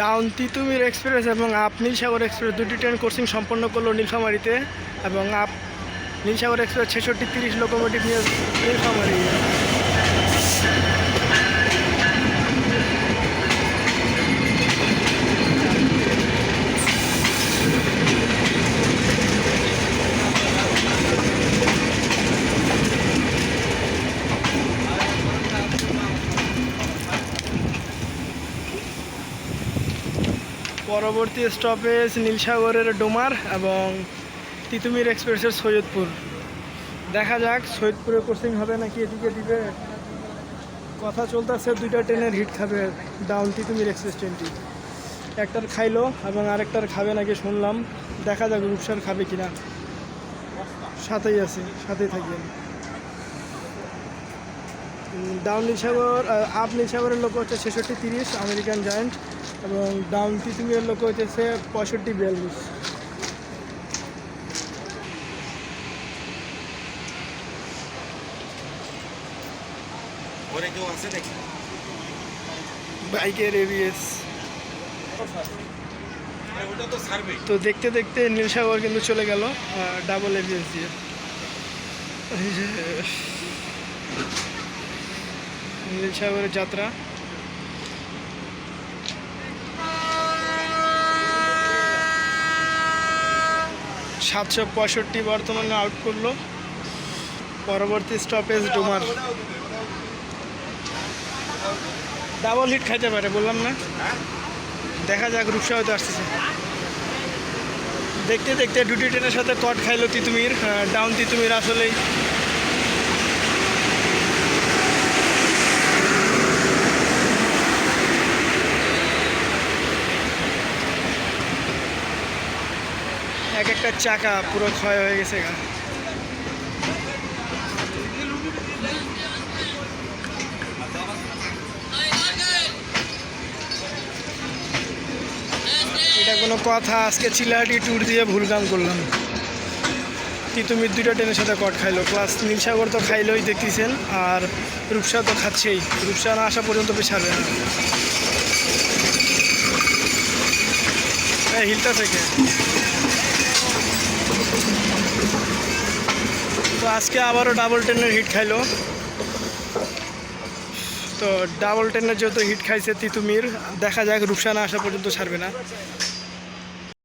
Down Titumir express এবং up Nilsagar express দুটি train crossing সম্পন্ন করল নীলফামারিতে এবং আপ নীলসাগর এক্সপ্রেস ছেষট্টি তিরিশ লোকোমোটিভ নিয়ে নীলফামারি। পরবর্তী স্টপেজ নীলসাগরের ডোমার এবং তিতুমির এক্সপ্রেসের সৈয়দপুর। দেখা যাক, সৈয়দপুরে কোচিং হবে নাকি এদিকে দিবে কথা চলতেছে, দুইটা ট্রেনের হিট খাবে ডাউন তিতুমির এক্সপ্রেস ট্রেনটি একটার খাইলো এবং আরেকটার খাবে নাকি শুনলাম। দেখা যাক রূপসার খাবে কিনা। সাথেই আছে, সাথেই থাকবেন। ডাউন নীলসাগর আহ, আপ নীলসাগরের লোক হচ্ছে ছেষট্টি তিরিশ আমেরিকান জায়েন্ট এবং ডাউন তিতুমিরের লোক হচ্ছে পঁয়ষট্টি বিয়াল্লিশ। বাইকের এবিএস। তো দেখতে দেখতে নীলসাগর কিন্তু চলে গেল ডাবল এবিএস দিয়ে। এই যে নীলসাগরের যাত্রা। সাতশো পঁয়ষট্টি বর্তমানে আউট করল। পরবর্তী স্টপেজ ডুমার। ডাবল হিট খাইতে পারে, বললাম না? দেখা যাক, রূপসা হয়তো আসতেছে। দেখতে দেখতে ডুটি ট্রেনের সাথে কট খাইলো তিতুমির। ডাউন তিতুমির আসলেই। এক একটা চাকা পুরো ক্ষয় হয়ে গেছে এটা কোনো কথা, আজকে চিলাহাটি ট্যুর দিয়ে ভুল কাম করলাম তিতুমির দুইটা ট্রেনের সাথে কট খাইলো। প্লাস নীলসাগর তো খাইলোই, দেখতেছেন, আর রূপসা তো খাচ্ছেই। রূপসা না আসা পর্যন্ত বেশ না। এই হিলটা থেকে। তো আজকে আবারও ডাবল টেনের হিট খাইলো। তো ডাবল টেনের যেহেতু হিট খাইছে তিতুমির, দেখা যাক রূপসানা আসা পর্যন্ত ছাড়বে না।